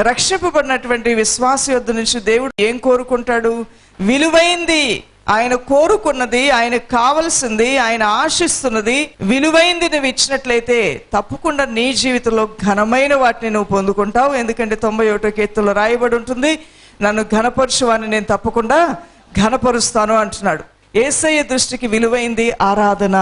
రక్షింపబడినటువంటి విశ్వాస యొద్ నుంచి దేవుడు ఏం కోరుకుంటాడు? విలువైంది. ఆయన కోరుకున్నది ఆయనకు కావలసింది ఆయన ఆశిస్తున్నది విలువైంది నువ్వు ఇచ్చినట్లయితే తప్పకుండా నీ జీవితంలో ఘనమైన వాటిని నువ్వు పొందుకుంటావు. ఎందుకంటే తొంభై ఒకటో కీర్తనలో రాయబడి ఉంటుంది నన్ను ఘనపరచువాన్ని నేను తప్పకుండా ఘనపరుస్తాను అంటున్నాడు. ఏసయ్య దృష్టికి విలువైంది ఆరాధన.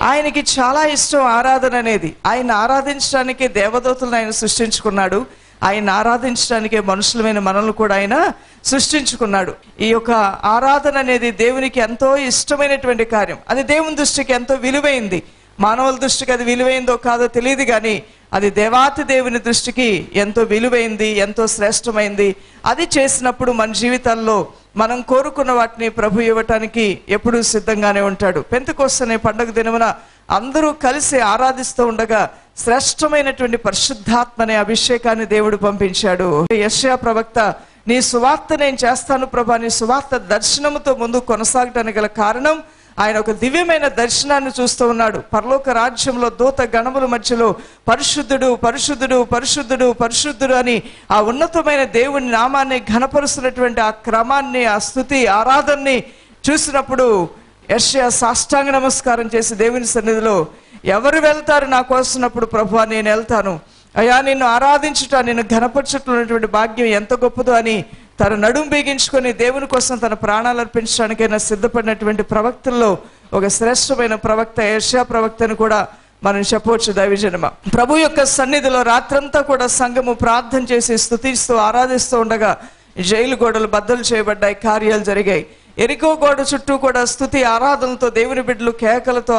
ఆయనకి చాలా ఇష్టం ఆరాధన అనేది. ఆయన ఆరాధించడానికి దేవదూతలను ఆయన సృష్టించుకున్నాడు. ఆయన ఆరాధించడానికే మనుషులమైన మనల్ని కూడా ఆయన సృష్టించుకున్నాడు. ఈ యొక్క ఆరాధన అనేది దేవునికి ఎంతో ఇష్టమైనటువంటి కార్యం. అది దేవుని దృష్టికి ఎంతో విలువైంది. మానవుల దృష్టికి అది విలువైందో కాదో తెలియదు కానీ అది దేవాతి దేవుని దృష్టికి ఎంతో విలువైంది ఎంతో శ్రేష్టమైంది. అది చేసినప్పుడు మన జీవితాల్లో మనం కోరుకున్న వాటిని ప్రభు ఇవ్వటానికి ఎప్పుడూ సిద్ధంగానే ఉంటాడు. పెంతకొస్తనే పండుగ దినమున అందరూ కలిసి ఆరాధిస్తూ ఉండగా శ్రేష్టమైనటువంటి పరిశుద్ధాత్మనే అభిషేకాన్ని దేవుడు పంపించాడు. యశ్యా ప్రవక్త నీ సువార్త నేను చేస్తాను ప్రభా నీ సువార్త దర్శనముతో ముందు కొనసాగటానికి గల కారణం ఆయన ఒక దివ్యమైన దర్శనాన్ని చూస్తూ ఉన్నాడు. పరలోక రాజ్యంలో దూత గణముల మధ్యలో పరిశుద్ధుడు పరిశుద్ధుడు పరిశుద్ధుడు పరిశుద్ధుడు అని ఆ ఉన్నతమైన దేవుని నామాన్ని ఘనపరుస్తున్నటువంటి ఆ క్రమాన్ని ఆ స్థుతి ఆరాధనని చూసినప్పుడు యర్షయా సాష్టాంగ నమస్కారం చేసి దేవుని సన్నిధిలో ఎవరు వెళ్తారు నా కోసినప్పుడు ప్రభు నేను వెళ్తాను. అయ్యా నిన్ను ఆరాధించుట నిన్ను ఘనపరచుతున్నటువంటి భాగ్యం ఎంత గొప్పదో అని తన నడుం బిగించుకొని దేవుని కోసం తన ప్రాణాలు అర్పించడానికైనా సిద్ధపడినటువంటి ప్రవక్తల్లో ఒక శ్రేష్టమైన ప్రవక్త ఏషియా ప్రవక్తను కూడా మనం చెప్పవచ్చు దైవజనమ. ప్రభు యొక్క సన్నిధిలో రాత్రంతా కూడా సంఘము ప్రార్థన చేసి స్థుతిస్తూ ఆరాధిస్తూ ఉండగా జైలు గోడలు బద్దలు చేయబడ్డాయి కార్యాలు జరిగాయి. ఎరికో గోడ చుట్టూ కూడా స్థుతి ఆరాధనలతో దేవుని బిడ్డలు కేకలతో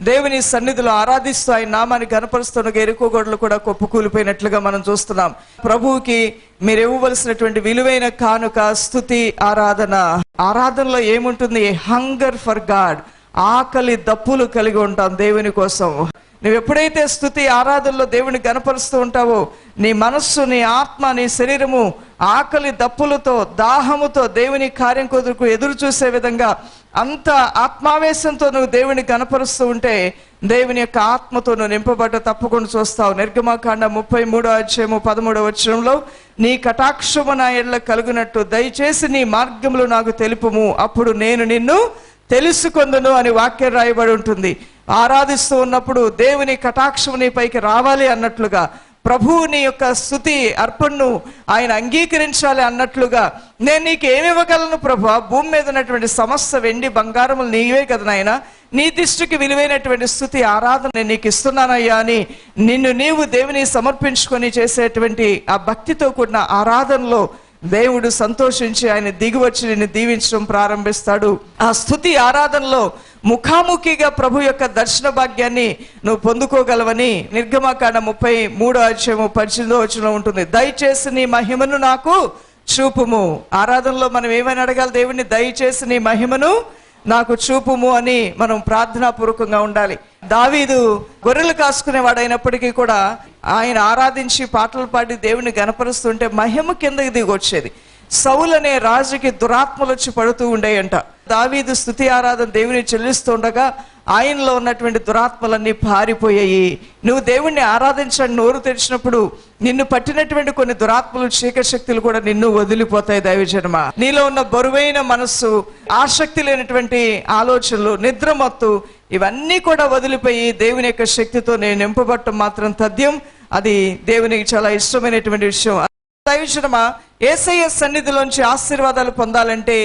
దేవుని సన్నిధిలో ఆరాధిస్తూ ఆయన నామాన్ని కనపరుస్తున్న ఎరుకో గోడలు కూడా కొప్పుకూలిపోయినట్లుగా మనం చూస్తున్నాం. ప్రభువుకి మీరు ఇవ్వవలసినటువంటి విలువైన కానుక స్థుతి ఆరాధన. ఆరాధనలో ఏముంటుంది? హంగర్ ఫర్ గాడ్ ఆకలి దప్పులు కలిగి ఉంటాం దేవుని కోసం. నువ్వు ఎప్పుడైతే స్థుతి ఆరాధనలో దేవుని గనపరుస్తూ ఉంటావో నీ మనస్సు నీ ఆత్మ నీ శరీరము ఆకలి దప్పులతో దాహముతో దేవుని కార్యం కొరకు ఎదురు చూసే విధంగా అంత ఆత్మావేశంతో నువ్వు దేవుని గనపరుస్తూ ఉంటే దేవుని యొక్క ఆత్మతో నువ్వు నింపబడ్డ తప్పకుండా చూస్తావు. నిర్గమకాండ ముప్పై మూడో అధ్యాయము పదమూడవ వచ్చరంలో నీ కటాక్షము నా ఎళ్ళ కలుగునట్టు దయచేసి నీ మార్గములు నాకు తెలుపుము. అప్పుడు నేను నిన్ను తెలుసుకొందును అని వాక్యం రాయబడి ఉంటుంది. ఆరాధిస్తూ ఉన్నప్పుడు దేవుని కటాక్షం నీ పైకి రావాలి అన్నట్లుగా ప్రభువుని యొక్క స్థుతి అర్పణను ఆయన అంగీకరించాలి అన్నట్లుగా నేను నీకు ఏమి ఇవ్వగలను ప్రభు? భూమి మీద ఉన్నటువంటి సమస్త వెండి బంగారములు నీవే కదా నాయన. నీ దృష్టికి విలువైనటువంటి స్థుతి ఆరాధన నేను నీకు ఇస్తున్నానయ్యా అని నిన్ను నీవు దేవుని సమర్పించుకొని చేసేటువంటి ఆ భక్తితో కూడిన ఆరాధనలో దేవుడు సంతోషించి ఆయన దిగివచ్చి నిన్ను దీవించడం ప్రారంభిస్తాడు. ఆ స్థుతి ఆరాధనలో ముఖాముఖిగా ప్రభు యొక్క దర్శన భాగ్యాన్ని నువ్వు పొందుకోగలవని నిర్గమాకాండ ముప్పై మూడో అధ్యాయము పద్దెనిమిదో వచ్చిన ఉంటుంది. దయచేసి నీ మహిమను నాకు చూపుము. ఆరాధనలో మనం ఏమైనా అడగాలి? దేవుడిని దయచేసి నీ మహిమను నాకు చూపుము అని మనం ప్రార్థనాపూర్వకంగా ఉండాలి. దావీదు గొర్రెలు కాసుకునేవాడైనప్పటికీ కూడా ఆయన ఆరాధించి పాటలు పాడి దేవుని గనపరుస్తుంటే మహిమ కిందకి దిగొచ్చేది. సౌలనే రాజుకి దురాత్మలు వచ్చి పడుతూ ఉండేయంట. దావీదు స్థుతి ఆరాధన దేవుని చెల్లిస్తుండగా ఆయనలో ఉన్నటువంటి దురాత్మలన్నీ పారిపోయాయి. నువ్వు దేవుణ్ణి ఆరాధించడానికి నోరు తెరిచినప్పుడు నిన్ను పట్టినటువంటి కొన్ని దురాత్మలు శక్తులు కూడా నిన్ను వదిలిపోతాయి దైవజన్మ. నీలో ఉన్న బరువైన మనస్సు ఆసక్తి లేనటువంటి ఆలోచనలు నిద్రమత్తు ఇవన్నీ కూడా వదిలిపోయి దేవుని యొక్క శక్తితో నేను నింపబట్టం మాత్రం తథ్యం. అది దేవునికి చాలా ఇష్టమైనటువంటి విషయం. దైవజనమా ఏసయ్య సన్నిధిలోంచి ఆశీర్వాదాలు పొందాలంటే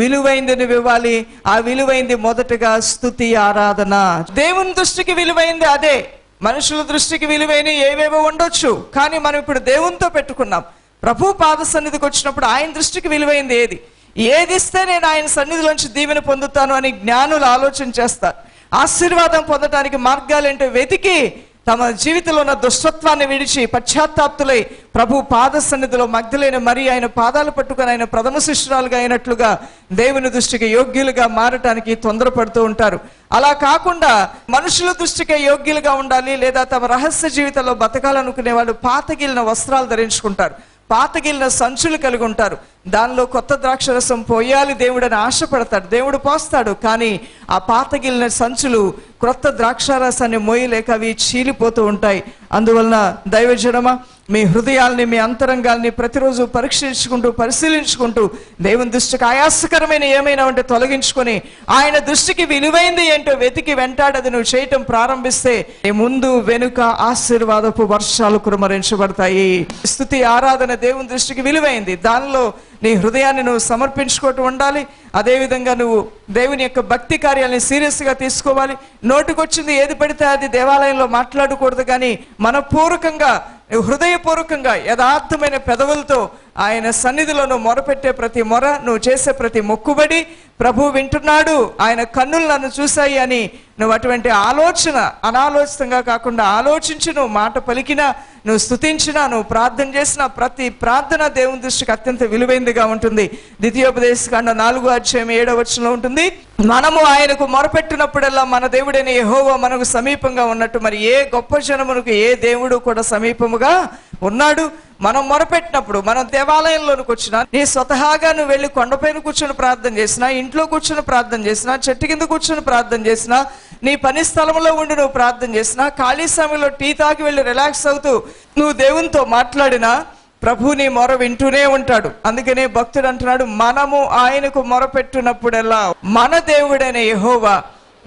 విలువైంది నువ్వు ఇవ్వాలి ఆ విలువైంది మొదటగా స్థుతి ఆరాధన. దేవుని దృష్టికి విలువైంది అదే. మనుషుల దృష్టికి విలువైన ఏవేవో ఉండొచ్చు. కానీ మనం ఇప్పుడు దేవునితో పెట్టుకున్నాం. ప్రభు పాద సన్నిధికి వచ్చినప్పుడు ఆయన దృష్టికి విలువైంది ఏది? ఏది ఇస్తే నేను ఆయన సన్నిధిలోంచి దీవెన పొందుతాను అని జ్ఞానులు ఆలోచన చేస్తారు. ఆశీర్వాదం పొందడానికి మార్గాలేంటో వెతికి తమ జీవితంలో ఉన్న దుష్టత్వాన్ని విడిచి పశ్చాత్తాప్తులై ప్రభు పాద సన్నిధిలో మగ్ధులైన మరి ఆయన పాదాలు పట్టుకొని ఆయన ప్రథమ శిష్యురాలుగా అయినట్లుగా దేవుని దృష్టికి యోగ్యులుగా మారటానికి తొందరపడుతూ ఉంటారు. అలా కాకుండా మనుషుల దృష్టికే యోగ్యులుగా ఉండాలి లేదా తమ రహస్య జీవితంలో బతకాలనుకునే వాళ్ళు పాతగిలిన వస్త్రాలు ధరించుకుంటారు. పాతగిలిన సంచులు కలిగి ఉంటారు. దానిలో కొత్త ద్రాక్షరసం పోయాలి దేవుడని ఆశపడతాడు. దేవుడు పోస్తాడు. కానీ ఆ పాతగిలిన సంచులు క్రొత్త ద్రాక్షారసాన్ని మోయలేక అవి చీలిపోతూ ఉంటాయి. అందువలన దైవజనమా మీ హృదయాల్ని మీ అంతరంగాల్ని ప్రతిరోజు పరీక్షించుకుంటూ పరిశీలించుకుంటూ దేవుని దృష్టికి ఆయాసకరమైన ఏమైనా ఉంటే తొలగించుకొని ఆయన దృష్టికి విలువైంది ఏంటో వెతికి వెంటాడది నువ్వు చేయటం ప్రారంభిస్తే నీ ముందు వెనుక ఆశీర్వాదపు వర్షాలు కురమరించబడతాయి. స్థుతి ఆరాధన దేవుని దృష్టికి విలువైంది. దానిలో నీ హృదయాన్ని నువ్వు సమర్పించుకోవటం ఉండాలి. అదేవిధంగా నువ్వు దేవుని యొక్క భక్తి కార్యాలని సీరియస్గా తీసుకోవాలి. నోటికొచ్చింది ఏది పడితే అది దేవాలయంలో మాట్లాడకూడదు. కానీ మనపూర్వకంగా హృదయపూర్వకంగా యథార్థమైన పెదవులతో ఆయన సన్నిధిలో నువ్వు మొరపెట్టే ప్రతి మొర నువ్వు చేసే ప్రతి మొక్కుబడి ప్రభు వింటున్నాడు. ఆయన కన్నులు నన్ను చూశాయి అని నువ్వు అటువంటి ఆలోచన అనాలోచితంగా కాకుండా ఆలోచించి నువ్వు మాట పలికినా నువ్వు స్థుతించినా నువ్వు ప్రార్థన చేసిన ప్రతి ప్రార్థన దేవుని దృష్టికి అత్యంత విలువైందిగా ఉంటుంది. ద్వితీయోపదేశకాండ నాలుగు అధ్యాయం ఏడో వచనంలో ఉంటుంది మనము ఆయనకు మొరపెట్టినప్పుడల్లా మన దేవుడైన యెహోవా మనకు సమీపంగా ఉన్నట్టు మరి ఏ గొప్ప జనమునకు ఏ దేవుడు కూడా సమీపముగా ఉన్నాడు? మనం మొరపెట్టినప్పుడు మనం దేవాలయంలోనికి వచ్చినా నీ స్వతహాగా నువ్వు వెళ్ళి కొండపైన కూర్చొని ప్రార్థన చేసినా ఇంట్లో కూర్చొని ప్రార్థన చేసినా చెట్టు కింద కూర్చొని ప్రార్థన చేసినా నీ పని స్థలంలో ఉండి నువ్వు ప్రార్థన చేసినా ఖాళీ సమయంలో టీ తాగి వెళ్ళి రిలాక్స్ అవుతూ నువ్వు దేవునితో మాట్లాడినా ప్రభు నీ మొర వింటూనే ఉంటాడు. అందుకనే భక్తుడు అంటున్నాడు మనము ఆయనకు మొరపెట్టినప్పుడల్లా మన దేవుడైన యహోవా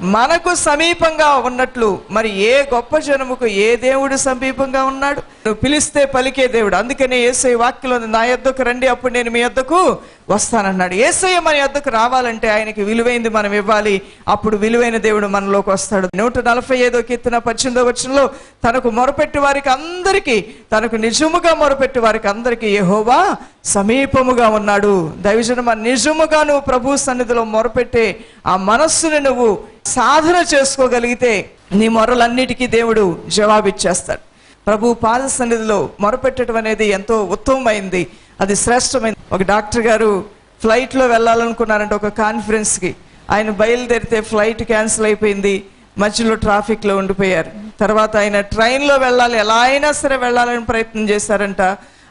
మనకు సమీపంగా ఉన్నట్లు మరి ఏ గొప్ప జనముకు ఏ దేవుడు సమీపంగా ఉన్నాడు? నువ్వు పిలిస్తే పలికే దేవుడు. అందుకనే ఏసై వాక్యలో ఉంది, నా యొద్దకు రండి అప్పుడు నేను మీ యొద్దకు వస్తానన్నాడు. ఏసయ్య మన యొద్దకు రావాలంటే ఆయనకి విలువైంది మనం ఇవ్వాలి. అప్పుడు విలువైన దేవుడు మనలోకి వస్తాడు. నూట నలభై ఐదో కీర్తన పద్దెనిమిదో వచనంలో తనకు మొరపెట్టి వారికి అందరికీ తనకు నిజముగా మొరపెట్టి వారికి అందరికీ యెహోవా సమీపముగా ఉన్నాడు. దైవజనమ నిజముగా నువ్వు ప్రభు సన్నిధిలో మొరపెట్టే ఆ మనస్సుని నువ్వు సాధన చేసుకోగలిగితే నీ మొరలన్నిటికీ దేవుడు జవాబిచ్చేస్తాడు. ప్రభు పాద సన్నిధిలో మొరపెట్టడం అనేది ఎంతో ఉత్తమమైంది. అది శ్రేష్టమైంది. ఒక డాక్టర్ గారు ఫ్లైట్లో వెళ్ళాలనుకున్నారంటే ఒక కాన్ఫరెన్స్కి. ఆయన బయలుదేరితే ఫ్లైట్ క్యాన్సిల్ అయిపోయింది. మధ్యలో ట్రాఫిక్లో ఉండిపోయారు. తర్వాత ఆయన ట్రైన్లో వెళ్ళాలి ఎలా అయినా సరే వెళ్ళాలని ప్రయత్నం చేశారంట.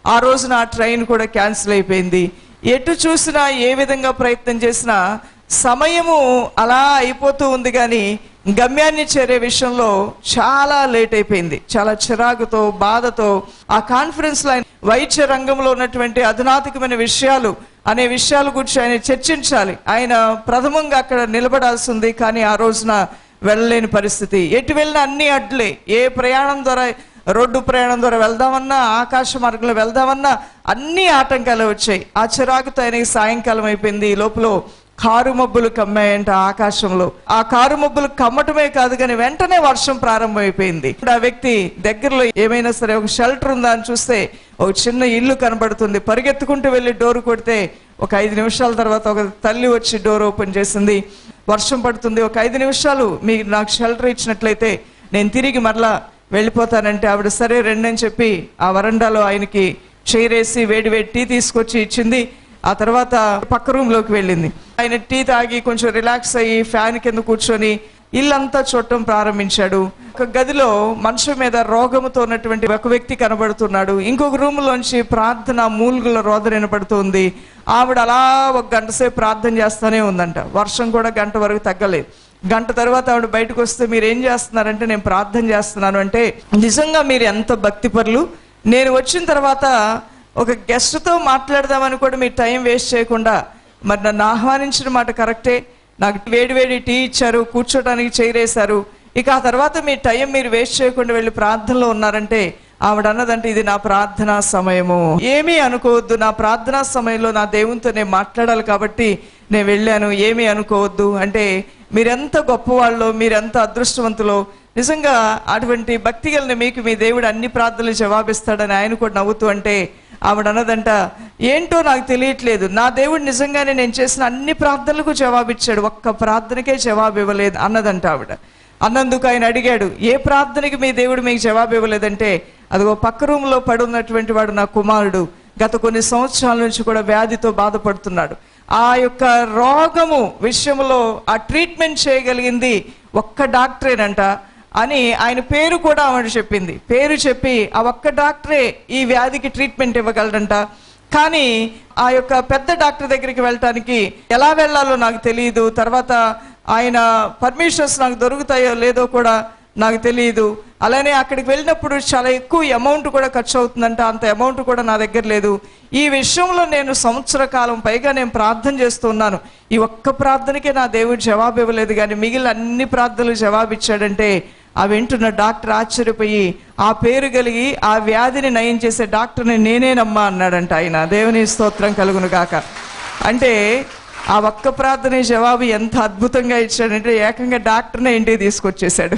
ఆ రోజున ఆ ట్రైన్ కూడా క్యాన్సిల్ అయిపోయింది. ఎటు చూసినా ఏ విధంగా ప్రయత్నం చేసినా సమయము అలా అయిపోతూ ఉంది కానీ గమ్యాన్ని చేరే విషయంలో చాలా లేట్ అయిపోయింది. చాలా చిరాకుతో బాధతో ఆ కాన్ఫరెన్స్లో ఆయన వైద్య రంగంలో ఉన్నటువంటి అధునాతకమైన విషయాలు అనే విషయాల గురించి ఆయన చర్చించాలి. ఆయన ప్రథమంగా అక్కడ నిలబడాల్సింది కానీ ఆ రోజున వెళ్ళలేని పరిస్థితి. ఎటు వెళ్ళినా అన్ని అడ్లే. ఏ ప్రయాణం ద్వారా రోడ్డు ప్రయాణం ద్వారా వెళ్దామన్నా ఆకాశ మార్గంలో వెళ్దామన్నా అన్ని ఆటంకాలు వచ్చాయి. ఆ చిరాకుతో ఆయనకి సాయంకాలం అయిపోయింది. ఈ లోపల కారు మబ్బులు కమ్మాయంట ఆకాశంలో. ఆ కారు మబ్బులు కమ్మటమే కాదు కానీ వెంటనే వర్షం ప్రారంభమైపోయింది. ఇప్పుడు ఆ వ్యక్తి దగ్గరలో ఏమైనా సరే ఒక షెల్టర్ ఉందా అని చూస్తే ఒక చిన్న ఇల్లు కనబడుతుంది. పరిగెత్తుకుంటూ వెళ్ళి డోర్ కొడితే ఒక ఐదు నిమిషాల తర్వాత ఒక తల్లి వచ్చి డోర్ ఓపెన్ చేసింది. వర్షం పడుతుంది. ఒక ఐదు నిమిషాలు మీకు నాకు షెల్టర్ ఇచ్చినట్లయితే నేను తిరిగి మరలా వెళ్ళిపోతానంటే ఆవిడ సరే రండి అని చెప్పి ఆ వరండాలో ఆయనకి చైరేసి వేడి వేడి టీ తీసుకొచ్చి ఇచ్చింది. ఆ తర్వాత పక్క రూమ్లోకి వెళ్ళింది. ఆయన టీ తాగి కొంచెం రిలాక్స్ అయ్యి ఫ్యాన్ కింద కూర్చొని ఇల్లంతా చూడటం ప్రారంభించాడు. ఒక గదిలో మనుషు మీద రోగముతో ఉన్నటువంటి ఒక వ్యక్తి కనబడుతున్నాడు. ఇంకొక రూమ్లోంచి ప్రార్థన మూలుగుల రోదన వినపడుతుంది. ఆవిడ అలా ఒక గంట సేపు ప్రార్థన చేస్తూనే ఉందంట. వర్షం కూడా గంట వరకు తగ్గలేదు. గంట తర్వాత ఆవిడ బయటకు వస్తే మీరు ఏం చేస్తున్నారంటే నేను ప్రార్థన చేస్తున్నాను. అంటే నిజంగా మీరు ఎంత భక్తిపరులు? నేను వచ్చిన తర్వాత ఒక గెస్ట్తో మాట్లాడదామని కూడా మీరు టైం వేస్ట్ చేయకుండా మరి నన్ను ఆహ్వానించిన మాట కరెక్టే. నాకు వేడి వేడి టీ ఇచ్చారు కూర్చోటానికి చేరేశారు ఇక ఆ తర్వాత మీ టైం మీరు వేస్ట్ చేయకుండా వెళ్ళి ప్రార్థనలో ఉన్నారంటే ఆవిడ అన్నదంటే ఇది నా ప్రార్థనా సమయము. ఏమీ అనుకోవద్దు నా ప్రార్థనా సమయంలో నా దేవునితో నేను మాట్లాడాలి కాబట్టి నేను వెళ్ళాను. ఏమీ అనుకోవద్దు. అంటే మీరెంత గొప్పవాళ్ళో మీరెంత అదృష్టవంతులో నిజంగా అటువంటి భక్తి కలిగిన మీకు మీ దేవుడు అన్ని ప్రార్థనలు జవాబిస్తాడని ఆయన కూడా నవ్వుతూ అంటే ఆవిడ అన్నదంట ఏంటో నాకు తెలియట్లేదు. నా దేవుడు నిజంగానే నేను చేసిన అన్ని ప్రార్థనలకు జవాబిచ్చాడు. ఒక్క ప్రార్థనకే జవాబు ఇవ్వలేదు అన్నదంట ఆవిడ. అన్నందుకు ఆయన అడిగాడు ఏ ప్రార్థనకి మీ దేవుడు మీకు జవాబు ఇవ్వలేదంటే అదిగో పక్క రూమ్లో పడున్నటువంటి వాడు నా కుమారుడు గత కొన్ని సంవత్సరాల నుంచి కూడా వ్యాధితో బాధపడుతున్నాడు. ఆ యొక్క రోగము విషయంలో ఆ ట్రీట్మెంట్ చేయగలిగింది ఒక్క డాక్టరేనంట అని ఆయన పేరు కూడా ఆమె చెప్పింది. పేరు చెప్పి ఆ ఒక్క డాక్టరే ఈ వ్యాధికి ట్రీట్మెంట్ ఇవ్వగలడంట. కానీ ఆ యొక్క పెద్ద డాక్టర్ దగ్గరికి వెళ్ళటానికి ఎలా వెళ్ళాలో నాకు తెలియదు తర్వాత ఆయన పర్మిషన్స్ నాకు దొరుకుతాయో లేదో కూడా నాకు తెలియదు అలానే అక్కడికి వెళ్ళినప్పుడు చాలా ఎక్కువ అమౌంట్ కూడా ఖర్చు అవుతుందంట. అంత అమౌంట్ కూడా నా దగ్గర లేదు. ఈ విషయంలో నేను సంవత్సర కాలం పైగా నేను ప్రార్థన చేస్తున్నాను ఈ ఒక్క ప్రార్థనకే నా దేవుడు జవాబు ఇవ్వలేదు. కానీ మిగిలిన అన్ని ప్రార్థనలు జవాబు ఇచ్చాడంటే ఆ వింటున్న డాక్టర్ ఆశ్చర్యపోయి ఆ పేరు కలిగి ఆ వ్యాధిని నయం చేసే డాక్టర్ని నేనేనమ్మా అన్నాడంట ఆయన. దేవుని స్తోత్రం కలుగును కాక అంటే ఆ ఒక్క ప్రార్థన జవాబు ఎంత అద్భుతంగా ఇచ్చాడంటే ఏకంగా డాక్టర్నే ఇంటికి తీసుకొచ్చేసాడు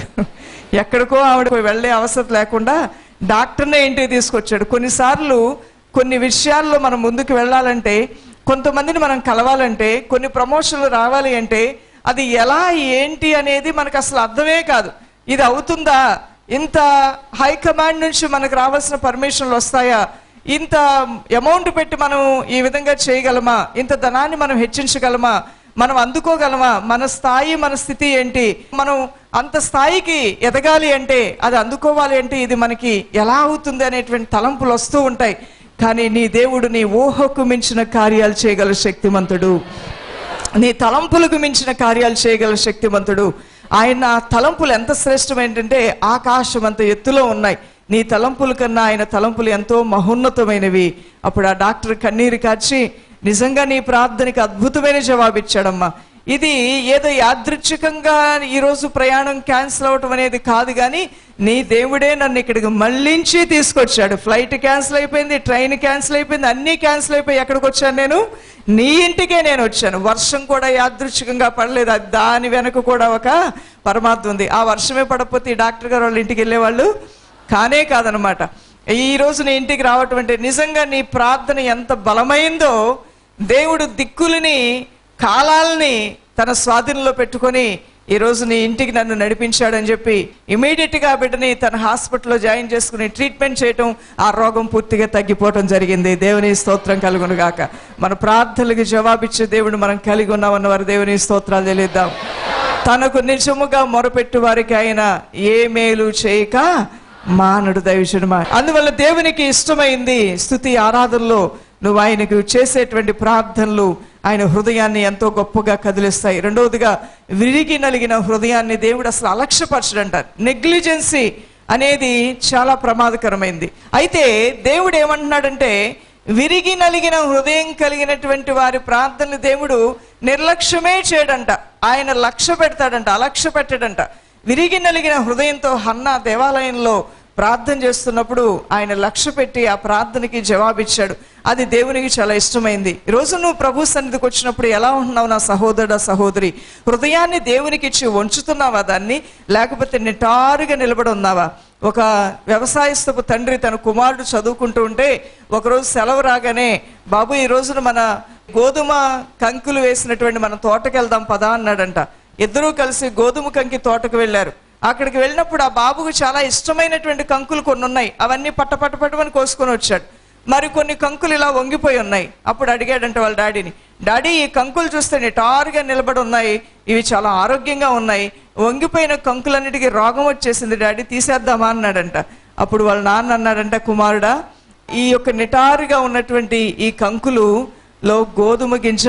ఎక్కడికో ఆవిడ వెళ్ళే అవసరం లేకుండా డాక్టర్నే ఇంటికి తీసుకొచ్చాడు. కొన్నిసార్లు కొన్ని విషయాల్లో మనం ముందుకు వెళ్ళాలంటే కొంతమందిని మనం కలవాలంటే కొన్ని ప్రమోషన్లు రావాలి అంటే అది ఎలా ఏంటి అనేది మనకు అసలు అర్థమే కాదు. ఇది అవుతుందా? ఇంత హైకమాండ్ నుంచి మనకు రావాల్సిన పర్మిషన్లు వస్తాయా? ఇంత అమౌంట్ పెట్టి మనం ఈ విధంగా చేయగలమా? ఇంత ధనాన్ని మనం హెచ్చించగలమా? మనం అందుకోగలమా? మన స్థాయి మన స్థితి ఏంటి? మనం అంత స్థాయికి ఎదగాలి అంటే అది అందుకోవాలి అంటే ఇది మనకి ఎలా అవుతుంది అనేటువంటి తలంపులు వస్తూ ఉంటాయి. కానీ నీ దేవుడు నీ ఊహకు మించిన కార్యాలు చేయగల శక్తిమంతుడు. నీ తలంపులకు మించిన కార్యాలు చేయగల శక్తిమంతుడు. ఆయన తలంపులు ఎంత శ్రేష్టమైందంటే ఆకాశం అంత ఎత్తులో ఉన్నాయి. నీ తలంపుల కన్నా ఆయన తలంపులు ఎంతో మహోన్నతమైనవి. అప్పుడు ఆ డాక్టర్ కన్నీరు కాచి నిజంగా నీ ప్రార్థనకి అద్భుతమైన జవాబిచ్చాడమ్మా. ఇది ఏదో యాదృచ్ఛికంగా ఈరోజు ప్రయాణం క్యాన్సిల్ అవటం అనేది కాదు కానీ నీ దేవుడే నన్ను ఇక్కడికి మళ్ళించి తీసుకొచ్చాడు. ఫ్లైట్ క్యాన్సిల్ అయిపోయింది ట్రైన్ క్యాన్సిల్ అయిపోయింది అన్నీ క్యాన్సిల్ అయిపోయి ఎక్కడికి వచ్చాను నేను? నీ ఇంటికే నేను వచ్చాను. వర్షం కూడా యాదృచ్ఛికంగా పడలేదు. అది దాని వెనక కూడా ఒక పరమాత్మ ఉంది. ఆ వర్షమే పడకపోతే ఈ డాక్టర్ గారు వాళ్ళ ఇంటికి వెళ్ళేవాళ్ళు. కానే కాదనమాట. ఈ నీ ఇంటికి రావటం అంటే నిజంగా నీ ప్రార్థన ఎంత బలమైందో దేవుడు దిక్కులని కాలాల్ని తన స్వాధీనంలో పెట్టుకొని ఈ నీ ఇంటికి నన్ను నడిపించాడని చెప్పి ఇమీడియట్గా బిడ్డని తన హాస్పిటల్లో జాయిన్ చేసుకుని ట్రీట్మెంట్ చేయటం ఆ రోగం పూర్తిగా తగ్గిపోవటం జరిగింది. దేవుని స్తోత్రం కలుగును గాక. మన ప్రార్థనలకు జవాబిచ్చే దేవుడు మనం కలిగి ఉన్నామన్న వారు దేవుని స్తోత్రాలు తెలియద్దాం తనకు నిజముగా మొరపెట్టు వారికి ఆయన ఏ మేలు చేయక మానడు దైవజనమా. అందువల్ల దేవునికి ఇష్టమైంది స్థుతి ఆరాధనలో నువ్వు ఆయనకు చేసేటువంటి ప్రార్థనలు ఆయన హృదయాన్ని ఎంతో గొప్పగా కదిలిస్తాయి. రెండవదిగా విరిగి నలిగిన హృదయాన్ని దేవుడు అసలు అలక్ష్యపరచడంట నెగ్లిజెన్సీ అనేది చాలా ప్రమాదకరమైంది. అయితే దేవుడు ఏమంటున్నాడంటే విరిగి నలిగిన హృదయం కలిగినటువంటి వారి ప్రార్థనలు దేవుడు నిర్లక్ష్యమే చేయడంట. ఆయన లక్ష్య పెడతాడంట అలక్ష్య పెట్టడంట. విరిగి నలిగిన హృదయంతో హన్నా దేవాలయంలో ప్రార్థన చేస్తున్నప్పుడు ఆయన లక్ష్య పెట్టి ఆ ప్రార్థనకి జవాబిచ్చాడు. అది దేవునికి చాలా ఇష్టమైంది. ఈరోజు నువ్వు ప్రభు సన్నిధికి వచ్చినప్పుడు ఎలా ఉంటున్నావు నా సహోదరుడ సహోదరి? హృదయాన్ని దేవునికి ఇచ్చి వంచుతున్నావా దాన్ని? లేకపోతే నిటారుగా నిలబడి ఉన్నావా? ఒక వ్యవసాయస్తపు తండ్రి తన కుమారుడు చదువుకుంటూ ఉంటే ఒకరోజు సెలవు రాగానే బాబు ఈ రోజున మన గోధుమ కంకులు వేసినటువంటి మన తోటకెళ్దాం పదా అన్నాడంట. ఇద్దరూ కలిసి గోధుమ కంకి తోటకు వెళ్ళారు. అక్కడికి వెళ్ళినప్పుడు ఆ బాబుకు చాలా ఇష్టమైనటువంటి కంకులు కొన్ని ఉన్నాయి. అవన్నీ పట్ట పట్ట పట్టమని కోసుకొని వచ్చాడు. మరి కొన్ని కంకులు ఇలా వంగిపోయి ఉన్నాయి. అప్పుడు అడిగాడంట వాళ్ళ డాడీని డాడీ ఈ కంకులు చూస్తే నిటారుగా నిలబడి ఉన్నాయి. ఇవి చాలా ఆరోగ్యంగా ఉన్నాయి. వంగిపోయిన కంకులన్నిటికీ రోగం వచ్చేసింది డాడీ తీసేద్దామా? అన్నాడంట. అప్పుడు వాళ్ళ నాన్న అన్నాడంట కుమారుడా ఈ యొక్క నిటారుగా ఉన్నటువంటి ఈ కంకులు లో గోధుమ గింజ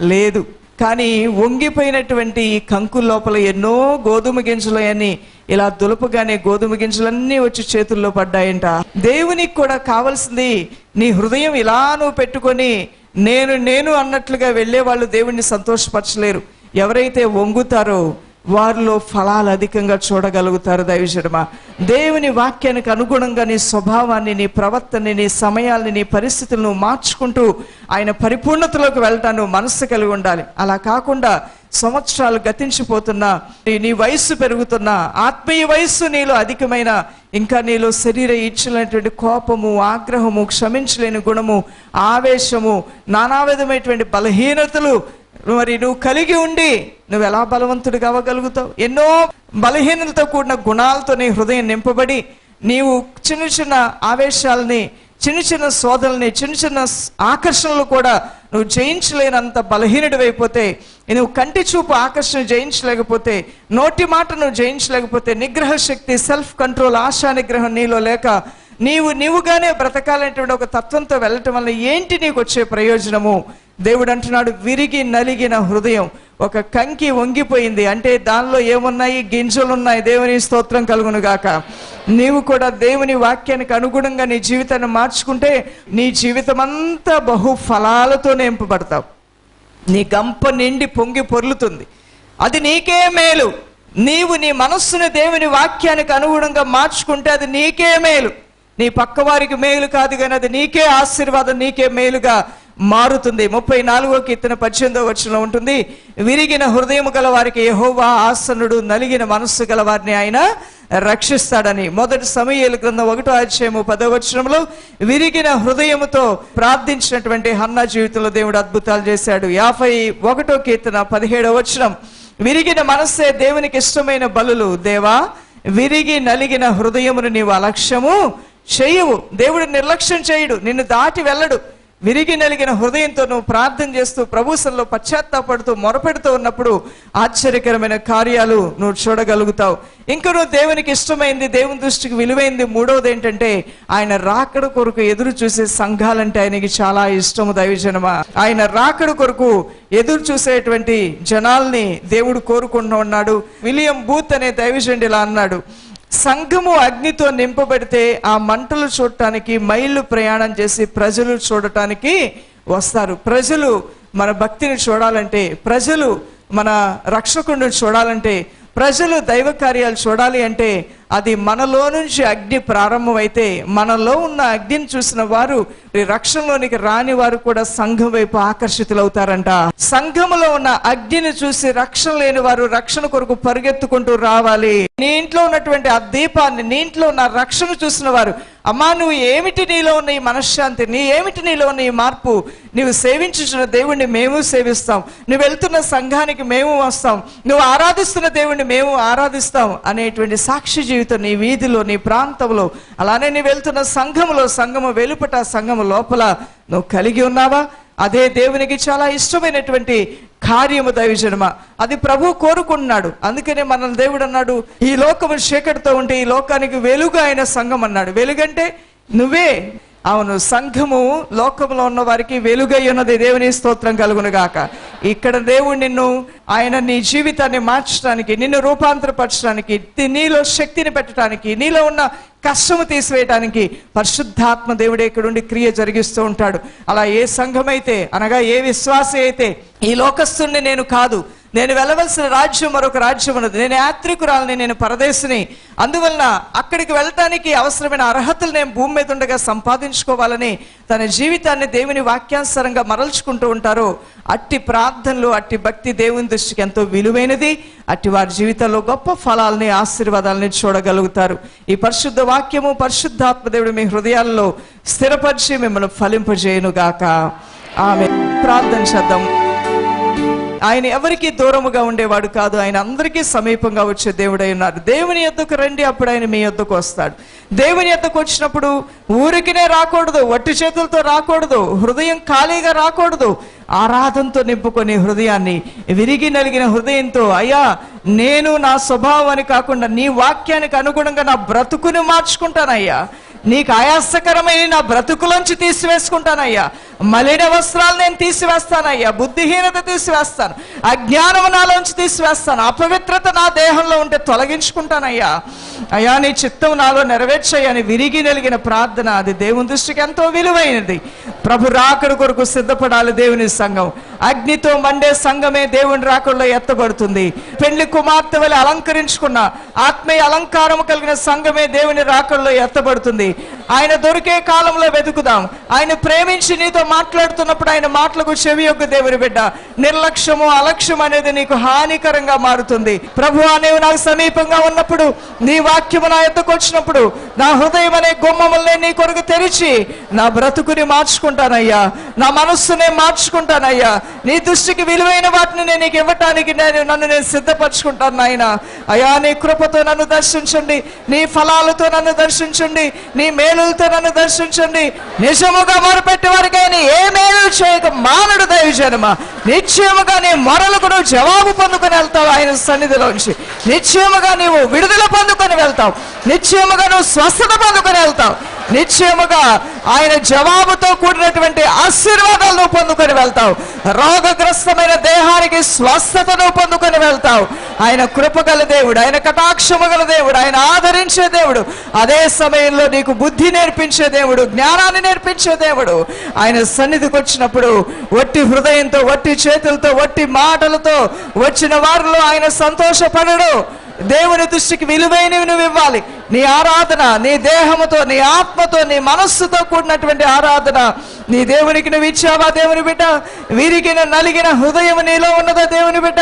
లేదు. కానీ వంగిపోయినటువంటి ఈ కంకు లోపల ఎన్నో గోధుమ గింజలు అని ఇలా దులుపగానే గోధుమ గింజలన్నీ వచ్చి చేతుల్లో పడ్డాయంట. దేవునికి కూడా కావాల్సింది నీ హృదయం ఇలా నువ్వు పెట్టుకొని నేను నేను అన్నట్లుగా వెళ్ళే వాళ్ళు దేవుణ్ణి సంతోషపరచలేరు. ఎవరైతే వంగుతారో వారిలో ఫలాలు అధికంగా చూడగలుగుతారు దైవజడమా దేవుని వాక్యానికి అనుగుణంగా నీ స్వభావాన్ని నీ ప్రవర్తనని నీ సమయాల్ని నీ పరిస్థితులను మార్చుకుంటూ ఆయన పరిపూర్ణతలోకి వెళ్ళటాను మనస్సు కలిగి ఉండాలి. అలా కాకుండా సంవత్సరాలు గతించిపోతున్నా నీ- నీ వయస్సు పెరుగుతున్నా ఆత్మీయ వయస్సు నీలో అధికమైన ఇంకా నీలో శరీర ఇచ్చినటువంటి కోపము ఆగ్రహము క్షమించలేని గుణము ఆవేశము నానా విధమైనటువంటి బలహీనతలు మరి నువ్వు కలిగి ఉండి నువ్వు ఎలా బలవంతుడు కావగలుగుతావు ఎన్నో బలహీనతతో కూడిన గుణాలతో నీ హృదయం నింపబడి నీవు చిన్న చిన్న ఆవేశాలని చిన్న చిన్న శోధనల్ని చిన్న చిన్న ఆకర్షణలు కూడా నువ్వు జయించలేనంత బలహీనుడు అయిపోతే నువ్వు కంటి చూపు ఆకర్షణ జయించలేకపోతే నోటి మాట నువ్వు జయించలేకపోతే నిగ్రహ శక్తి సెల్ఫ్ కంట్రోల్ ఆశా నిగ్రహం నీలో లేక నీవు నీవుగానే బ్రతకాలనేటువంటి ఒక తత్వంతో వెళ్ళటం వల్ల ఏంటి నీకు వచ్చే ప్రయోజనము? దేవుడు అంటున్నాడు విరిగి నలిగిన హృదయం ఒక కంకి వంగిపోయింది. అంటే దానిలో ఏమున్నాయి? గింజలు ఉన్నాయి దేవుని స్తోత్రం కలుగును గాక నీవు కూడా దేవుని వాక్యానికి అనుగుణంగా నీ జీవితాన్ని మార్చుకుంటే నీ జీవితం అంతా బహు ఫలాలతో నింపబడతావు. నీ గంప నిండి పొంగి పొర్లుతుంది. అది నీకే మేలు. నీవు నీ మనస్సును దేవుని వాక్యానికి అనుగుణంగా మార్చుకుంటే అది నీకే మేలు. నీ పక్కవారికి మేలు కాదు కానీ అది నీకే ఆశీర్వాదం నీకే మేలుగా మారుతుంది. ముప్పై నాలుగో కీర్తన పద్దెనిమిదో వచనంలో ఉంటుంది విరిగిన హృదయం గల వారికి యహోవా ఆసనుడు నలిగిన మనస్సు గల వారిని ఆయన రక్షిస్తాడని. మొదటి సమయాల గ్రంథం ఒకటో అధ్యాయము పదో వచనంలో విరిగిన హృదయముతో ప్రార్థించినటువంటి హన్నా జీవితంలో దేవుడు అద్భుతాలు చేశాడు. యాభై ఒకటో కీర్తన పదిహేడో వచనం విరిగిన మనస్సే దేవునికి ఇష్టమైన బలులు. దేవా విరిగి నలిగిన హృదయమును నీవు అలక్ష్యము చేయవు. దేవుడు నిర్లక్ష్యం చేయడు. నిన్ను దాటి వెళ్ళడు. విరిగి నలిగిన హృదయంతో నువ్వు ప్రార్థన చేస్తూ ప్రభుసంలో పశ్చాత్తాపడుతూ మొరపెడుతూ ఉన్నప్పుడు ఆశ్చర్యకరమైన కార్యాలు నువ్వు చూడగలుగుతావు. ఇంకా నువ్వు దేవునికి ఇష్టమైంది దేవుని దృష్టికి విలువైంది మూడవది ఏంటంటే ఆయన రాకడ కొరకు ఎదురు చూసే సంఘాలంటే ఆయనకి చాలా ఇష్టము దైవజనమ. ఆయన రాకడ కొరకు ఎదురు చూసేటువంటి జనాల్ని దేవుడు కోరుకుంటూ ఉన్నాడు విలియం బూత్ అనే దైవజనుడు ఇలా అన్నాడు. సంఘము అగ్నితో నింపబడితే ఆ మంటలు చూడటానికి మైళ్ళు ప్రయాణం చేసి ప్రజలు చూడటానికి వస్తారు. ప్రజలు మన భక్తిని చూడాలంటే ప్రజలు మన రక్షకుడిని చూడాలంటే ప్రజలు దైవ కార్యాలు చూడాలి అంటే అది మనలో నుంచి అగ్ని ప్రారంభమైతే మనలో ఉన్న అగ్నిని చూసిన వారు రక్షణలోనికి రాని వారు కూడా సంఘం వైపు ఆకర్షితులవుతారంట. సంఘములో ఉన్న అగ్నిని చూసి రక్షణ లేని వారు రక్షణ కొరకు పరిగెత్తుకుంటూ రావాలి. నీ ఇంట్లో ఉన్నటువంటి ఆ దీపాన్ని నీ ఇంట్లో ఉన్న రక్షణ చూసిన వారు అమ్మా నువ్వు ఏమిటి నీలో ఉన్న ఈ మనశ్శాంతి? నీ ఏమిటి నీలో ఉన్న ఈ మార్పు? నువ్వు సేవించుచున్న దేవుణ్ణి మేము సేవిస్తాం. నువ్వు వెళ్తున్న సంఘానికి మేము వస్తాం. నువ్వు ఆరాధిస్తున్న దేవుణ్ణి మేము ఆరాధిస్తాం. అనేటువంటి సాక్షి జీవితం నీ వీధిలో నీ ప్రాంతంలో అలానే నీ వెళ్తున్న సంఘములో సంఘము వెలుపట సంఘము లోపల నువ్వు కలిగి ఉన్నావా? అదే దేవునికి చాలా ఇష్టమైనటువంటి కార్యము దైవజనమ. అది ప్రభు కోరుకుంటున్నాడు. అందుకనే మన దేవుడు అన్నాడు ఈ లోకము చీకటితో ఉంటే ఈ లోకానికి వెలుగు ఆయన సంఘం అన్నాడు. వెలుగంటే నువ్వే. అవును సంఘము లోకంలో ఉన్న వారికి వెలుగై ఉన్నది. దేవుని స్తోత్రం కలుగును గాక ఇక్కడ దేవుడు నిన్ను ఆయన నీ జీవితాన్ని మార్చడానికి నిన్ను రూపాంతరపరచడానికి నీలో శక్తిని పెట్టడానికి నీలో ఉన్న కష్టము తీసివేయడానికి పరిశుద్ధాత్మ దేవుడే ఇక్కడుండి క్రియ జరిగిస్తూ ఉంటాడు. అలా ఏ సంఘమైతే అనగా ఏ విశ్వాస అయితే ఈ లోకస్తుని నేను కాదు నేను వెళ్ళవలసిన రాజ్యం మరొక రాజ్యం ఉన్నది. నేను యాత్రికురాలని నేను పరదేశిని. అందువలన అక్కడికి వెళ్ళటానికి అవసరమైన అర్హతలు నేను భూమి మీద ఉండగా సంపాదించుకోవాలని తన జీవితాన్ని దేవుని వాక్యానుసారంగా మరల్చుకుంటూ ఉంటారో. అట్టి ప్రార్థనలు అట్టి భక్తి దేవుని దృష్టికి ఎంతో విలువైనది. అట్టి వారి జీవితంలో గొప్ప ఫలాల్ని ఆశీర్వాదాలని చూడగలుగుతారు. ఈ పరిశుద్ధ వాక్యము పరిశుద్ధాత్మదేవుడు మీ హృదయాల్లో స్థిరపరిచి మిమ్మల్ని ఫలింపజేయునుగాక. ఆమె ప్రార్థన చేద్దాం. ఆయన ఎవరికి దూరముగా ఉండేవాడు కాదు. ఆయన అందరికీ సమీపంగా వచ్చే దేవుడై ఉన్నారు. దేవుని యొద్దకు రండి అప్పుడు ఆయన మీ యొద్దకు వస్తాడు. దేవుని యొద్దకు వచ్చినప్పుడు ఊరికినే రాకూడదు వట్టి చేతులతో రాకూడదు హృదయం ఖాళీగా రాకూడదు. ఆరాధంతో నింపుకొని హృదయాన్ని విరిగి నలిగిన హృదయంతో అయ్యా నేను నా స్వభావాన్ని కాకుండా నీ వాక్యానికి అనుగుణంగా నా బ్రతుకుని మార్చుకుంటానయ్యా. నీకు ఆయాసకరమైన నా బ్రతుకులోంచి తీసివేసుకుంటానయ్యా. మలిన వస్త్రాలు నేను తీసివేస్తానయ్యా బుద్ధిహీనత తీసివేస్తాను. అజ్ఞానం నాలోంచి తీసివేస్తాను. అపవిత్రత నా దేహంలో ఉంటే తొలగించుకుంటానయ్యా అయ్యా. నీ చిత్తం నాలో నెరవేర్చయ్యని విరిగి నలిగిన ప్రార్థన అది దేవుని దృష్టికి ఎంతో విలువైనది. ప్రభు రాకడు కొరకు సిద్ధపడాలి దేవుని సంఘం. అగ్నితో మండే సంఘమే దేవుని రాకడలో ఎత్తబడుతుంది. పెళ్ళి కుమార్తె వలె అలంకరించుకున్న ఆత్మీయ అలంకారం కలిగిన సంఘమే దేవుని రాకడలో ఎత్తబడుతుంది. ఆయన దొరికే కాలంలో వెతుకుదాం. ఆయన ప్రేమించి నీతో మాట్లాడుతున్నప్పుడు ఆయన మాటలకు చెవి యొక్క దేవుని బిడ్డ. నిర్లక్ష్యము అలక్ష్యం అనేది నీకు హానికరంగా మారుతుంది. ప్రభు అనేవి నాకు సమీపంగా ఉన్నప్పుడు నీ వాక్యము నా ఎద్దకు వచ్చినప్పుడు నా హృదయం అనే గుమ్మములనే నీ కొరకు తెరిచి నా బ్రతుకుని మార్చుకుంటానయ్యా. నా మనస్సునే మార్చుకుంటానయ్యా. నీ దృష్టికి విలువైన వాటిని నేను నీకు ఇవ్వటానికి నేను నన్ను నేను సిద్ధపరచుకుంటాను నాయన. అయా నీ కృపతో నన్ను దర్శించండి. నీ ఫలాలతో నన్ను దర్శించండి. నీ మేలులతో నన్ను దర్శించండి. నిజముగా మొరపెట్టే కానీ ఏ మేలు చేయక మానడు దైవజనమ నిశ్చయముగా నీ మొరలకు నువ్వు జవాబు పొందుకొని వెళ్తావు ఆయన సన్నిధిలోంచి. నిశ్చయముగా నీవు విడుదల పొందుకొని వెళ్తావు. నిశ్చయముగా నువ్వు స్వస్థత పొందుకొని వెళ్తావు. నిశ్చయముగా ఆయన జవాబుతో కూడినటువంటి ఆశీర్వాదాలను పొందుకొని వెళ్తావు. రోగగ్రస్తమైన దేహానికి స్వస్థతను పొందుకొని వెళ్తావు. ఆయన కృపగల దేవుడు ఆయన కటాక్షము గల దేవుడు ఆయన ఆదరించే దేవుడు. అదే సమయంలో నీకు బుద్ధి నేర్పించే దేవుడు జ్ఞానాన్ని నేర్పించే దేవుడు. ఆయన సన్నిధికి వచ్చినప్పుడు వట్టి హృదయంతో వట్టి చేతులతో వట్టి మాటలతో వచ్చిన వారిలో ఆయన సంతోషపడడు. దేవుని దృష్టికి విలువైనవి నువ్వు ఇవ్వాలి. నీ ఆరాధన నీ దేహముతో నీ ఆత్మతో నీ మనస్సుతో కూడినటువంటి ఆరాధన. నీ దేవునికి నువ్వు ఇచ్చావా దేవుని బిడ్డ? వీరికిన నలిగిన హృదయం నీలో ఉన్నదా దేవుని బిడ్డ?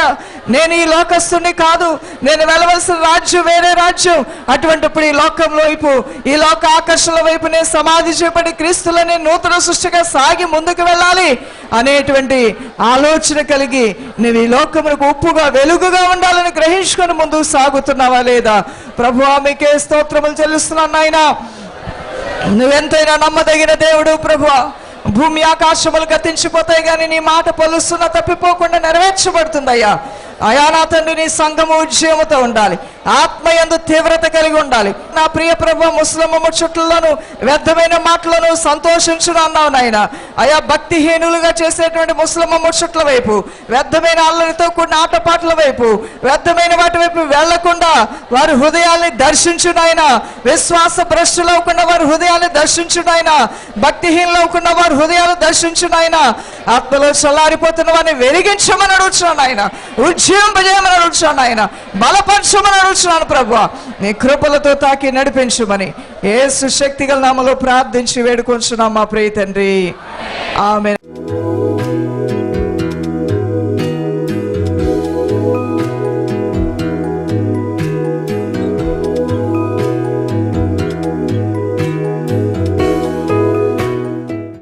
నేను ఈ లోకస్తుని కాదు. నేను వెళ్ళవలసిన రాజ్యం వేరే రాజ్యం. అటువంటిప్పుడు ఈ లోకం వైపు ఈ లోక ఆకర్షణ వైపు నేను సమాధి చేపడి క్రీస్తులని నూతన సృష్టిగా సాగి ముందుకు వెళ్ళాలి అనేటువంటి ఆలోచన కలిగి నువ్వు ఈ లోకములకు ఉప్పుగా వెలుగుగా ఉండాలని గ్రహించుకొని ముందుకు సాగుతున్నావా లేదా? ప్రభు మీకే స్తోత్రములు చెల్లిస్తున్నాను నాయన. నువ్వెంతైనా నమ్మదగిన దేవుడు ప్రభు భూమి ఆకాశములు గతించిపోతాయి కానీ నీ మాట పలుస్తున్న తప్పిపోకుండా నెరవేర్చబడుతుందయ్యా. అయా నా తండ్రి నీ సంఘము ఉద్యమతో ఉండాలి. ఆత్మయందు తీవ్రత కలిగి ఉండాలి. నా ప్రియ ప్రభు ముస్లిం ముచ్చట్లను వ్యర్థమైన మాటలను సంతోషించును అన్నావు నాయన. అయా భక్తిహీనులుగా చేసేటువంటి ముస్లిం ముచ్చుట్ల వైపు వ్యర్థమైన అల్లరితో కూడిన ఆటపాటల వైపు వ్యర్థమైన వాటి వైపు వెళ్ళకుండా వారి హృదయాల్ని దర్శించునాయన విశ్వాస భ్రష్టులు అవ్వకుండా వారి హృదయాన్ని దర్శించునాయన భక్తిహీనులు అవ్వకుండా వారి హృదయాలు దర్శించునాయన ఆత్మలో చల్లారిపోతున్న వారిని వెలిగించమని అడుగుతున్నాను ఆయన ఉజ్జీవింపజేయమని అడుగుతున్నాను ఆయన. బలపరచమని అడుగుతున్నాను ప్రభు నీ కృపలతో తాకి నడిపించమని. ఏ సుశక్తిగల నామలో ప్రార్థించి వేడుకొంచున్నాం మా ప్రియ తండ్రి. ఆమె